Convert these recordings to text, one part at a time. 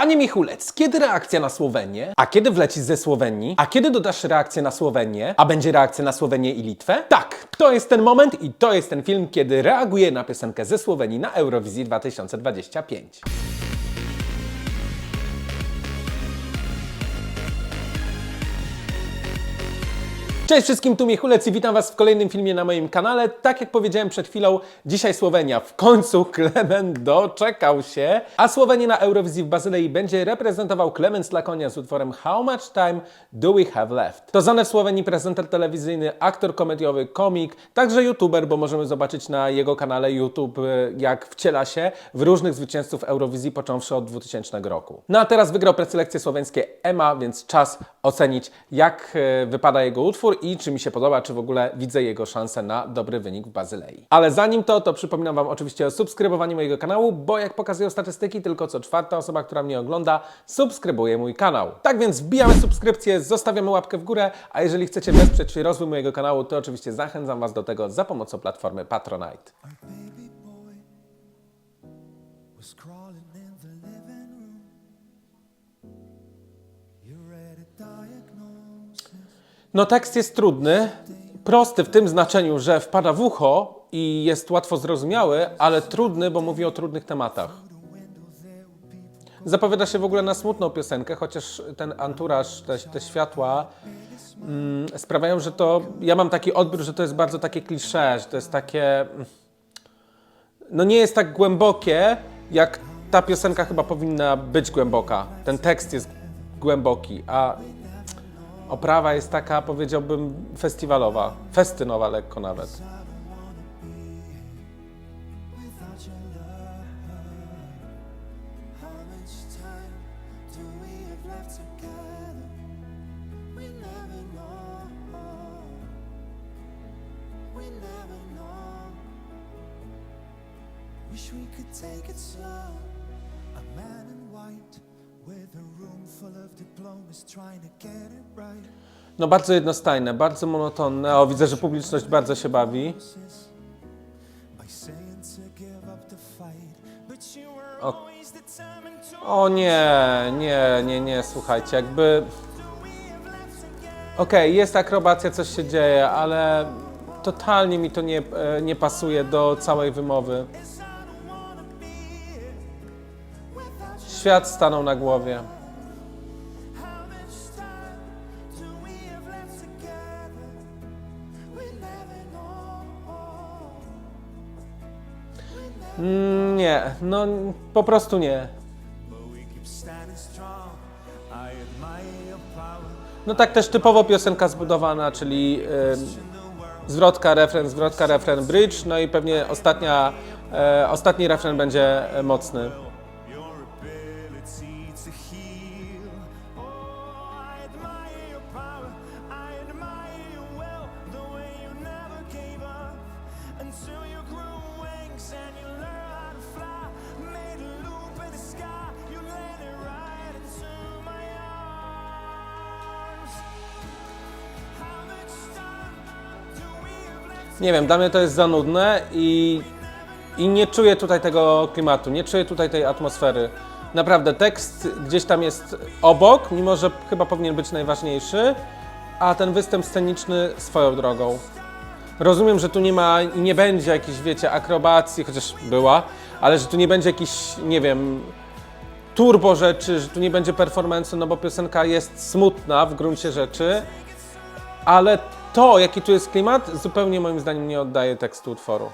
Panie Michulec, kiedy reakcja na Słowenię? A kiedy wleci ze Słowenii? A kiedy dodasz reakcję na Słowenię? A będzie reakcja na Słowenię i Litwę? Tak, to jest ten moment i to jest ten film, kiedy reaguję na piosenkę ze Słowenii na Eurowizji 2025. Cześć wszystkim, tu Michulec i witam Was w kolejnym filmie na moim kanale. Tak jak powiedziałem przed chwilą, dzisiaj Słowenia. W końcu Klement doczekał się, a Słowenię na Eurowizji w Bazylei będzie reprezentował Klemens Lakonia z utworem How Much Time Do We Have Left? To znany w Słowenii prezenter telewizyjny, aktor komediowy, komik, także youtuber, bo możemy zobaczyć na jego kanale YouTube, e, jak wciela się w różnych zwycięzców Eurowizji począwszy od 2000 roku. No a teraz wygrał preselekcje słoweńskie EMA, więc czas ocenić, jak e, wypada jego utwór i czy mi się podoba, czy w ogóle widzę jego szansę na dobry wynik w Bazylei. Ale zanim to, to przypominam Wam oczywiście o subskrybowaniu mojego kanału, bo jak pokazują statystyki, tylko co czwarta osoba, która mnie ogląda, subskrybuje mój kanał. Tak więc wbijamy subskrypcję, zostawiamy łapkę w górę, a jeżeli chcecie wesprzeć rozwój mojego kanału, to oczywiście zachęcam Was do tego za pomocą platformy Patronite. was No tekst jest trudny, prosty w tym znaczeniu, że wpada w ucho i jest łatwo zrozumiały, ale trudny, bo mówi o trudnych tematach. Zapowiada się w ogóle na smutną piosenkę, chociaż ten anturaż, te, te światła mm, sprawiają, że to. Ja mam taki odbiór, że to jest bardzo takie klisze, że to jest takie. mm, No nie jest tak głębokie, jak ta piosenka chyba powinna być głęboka. Ten tekst jest głęboki, a oprawa jest taka, powiedziałbym, festiwalowa, festynowa lekko nawet. Wish we could take it slow. No bardzo jednostajne, bardzo monotonne. O, widzę, że publiczność bardzo się bawi. O-. O nie, nie, nie, nie, słuchajcie, jakby... Okej, jest akrobacja, coś się dzieje, ale totalnie mi to nie, e, nie pasuje do całej wymowy. Świat stanął na głowie. Mm, Nie, no po prostu nie. No tak też typowo piosenka zbudowana, czyli y, zwrotka, refren, zwrotka, refren, bridge, no i pewnie ostatnia, e, ostatni refren będzie e, mocny. Ability to Nie wiem, dla mnie to jest za nudne i, i nie czuję tutaj tego klimatu, nie czuję tutaj tej atmosfery. Naprawdę, tekst gdzieś tam jest obok, mimo że chyba powinien być najważniejszy, a ten występ sceniczny swoją drogą. Rozumiem, że tu nie ma i nie będzie jakiejś, wiecie, akrobacji, chociaż była, ale że tu nie będzie jakiś, nie wiem, turbo rzeczy, że tu nie będzie performance'u, no bo piosenka jest smutna w gruncie rzeczy, ale to, jaki tu jest klimat, zupełnie moim zdaniem nie oddaje tekstu utworu.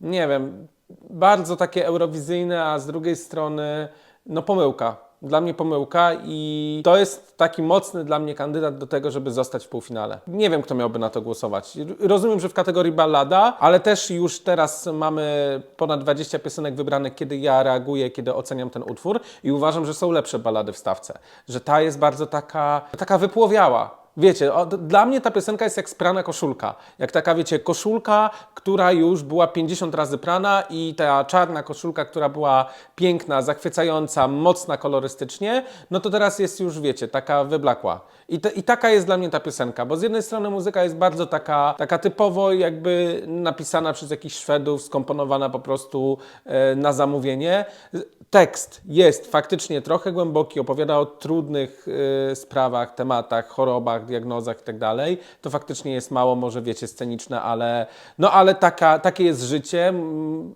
Nie wiem, bardzo takie eurowizyjne, a z drugiej strony, no pomyłka. Dla mnie pomyłka i to jest taki mocny dla mnie kandydat do tego, żeby zostać w półfinale. Nie wiem, kto miałby na to głosować. Rozumiem, że w kategorii ballada, ale też już teraz mamy ponad 20 piosenek wybranych, kiedy ja reaguję, kiedy oceniam ten utwór i uważam, że są lepsze ballady w stawce. Że ta jest bardzo taka, taka wypłowiała Wiecie, o, dla mnie ta piosenka jest jak sprana koszulka. Jak taka, wiecie, koszulka, która już była 50 razy prana i ta czarna koszulka, która była piękna, zachwycająca, mocna kolorystycznie, no to teraz jest już, wiecie, taka wyblakła. I, te, I taka jest dla mnie ta piosenka, bo z jednej strony muzyka jest bardzo taka, taka typowo jakby napisana przez jakichś Szwedów, skomponowana po prostu e, na zamówienie. Tekst jest faktycznie trochę głęboki, opowiada o trudnych e, sprawach, tematach, chorobach, diagnozach i tak dalej. To faktycznie jest mało, może wiecie, sceniczne, ale, no, ale taka, takie jest życie.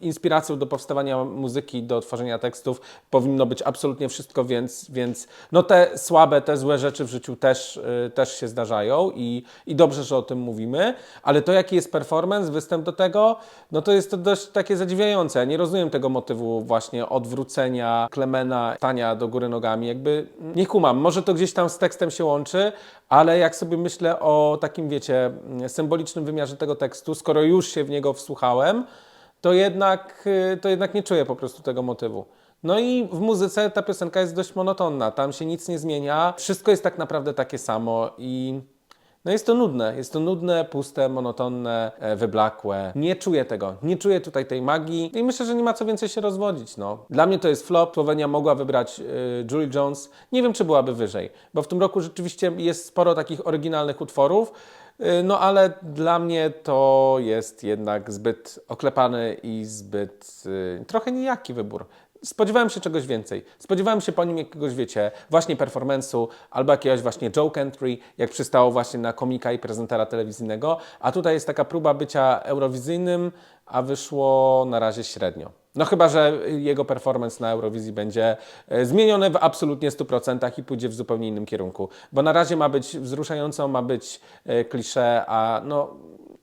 Inspiracją do powstawania muzyki, do tworzenia tekstów powinno być absolutnie wszystko, więc, więc no te słabe, te złe rzeczy w życiu też, y, też się zdarzają i, i dobrze, że o tym mówimy, ale to jaki jest performance, występ do tego, no to jest to dość takie zadziwiające. Ja nie rozumiem tego motywu właśnie odwrócenia Klemena, stania do góry nogami, jakby nie kumam. Może to gdzieś tam z tekstem się łączy, ale jak sobie myślę o takim, wiecie, symbolicznym wymiarze tego tekstu, skoro już się w niego wsłuchałem, to jednak, y, to jednak nie czuję po prostu tego motywu. No i w muzyce ta piosenka jest dość monotonna, tam się nic nie zmienia, wszystko jest tak naprawdę takie samo i no jest to nudne, jest to nudne, puste, monotonne, e, wyblakłe. Nie czuję tego, nie czuję tutaj tej magii i myślę, że nie ma co więcej się rozwodzić. No. Dla mnie to jest flop, Słowenia mogła wybrać y, Julie Jones, nie wiem czy byłaby wyżej, bo w tym roku rzeczywiście jest sporo takich oryginalnych utworów, y, no ale dla mnie to jest jednak zbyt oklepany i zbyt y, trochę nijaki wybór. Spodziewałem się czegoś więcej. Spodziewałem się po nim jakiegoś, wiecie, właśnie performance'u albo jakiegoś właśnie joke entry, jak przystało właśnie na komika i prezentera telewizyjnego, a tutaj jest taka próba bycia eurowizyjnym, a wyszło na razie średnio. No chyba, że jego performance na Eurowizji będzie e, zmieniony w absolutnie 100% i pójdzie w zupełnie innym kierunku. Bo na razie ma być wzruszająco, ma być e, klisze, a no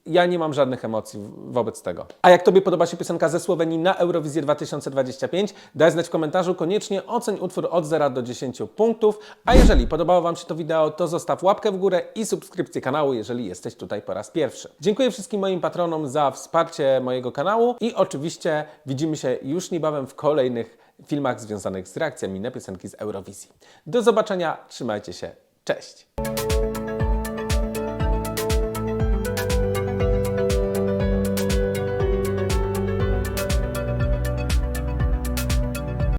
ja nie mam żadnych emocji wobec tego. A jak Tobie podoba się piosenka ze Słowenii na Eurowizję 2025, daj znać w komentarzu, koniecznie oceń utwór od 0 do 10 punktów, a jeżeli podobało Wam się to wideo, to zostaw łapkę w górę i subskrypcję kanału, jeżeli jesteś tutaj po raz pierwszy. Dziękuję wszystkim moim patronom za wsparcie mojego kanału i oczywiście widzimy się już niebawem w kolejnych filmach związanych z reakcjami na piosenki z Eurowizji. Do zobaczenia, trzymajcie się, cześć!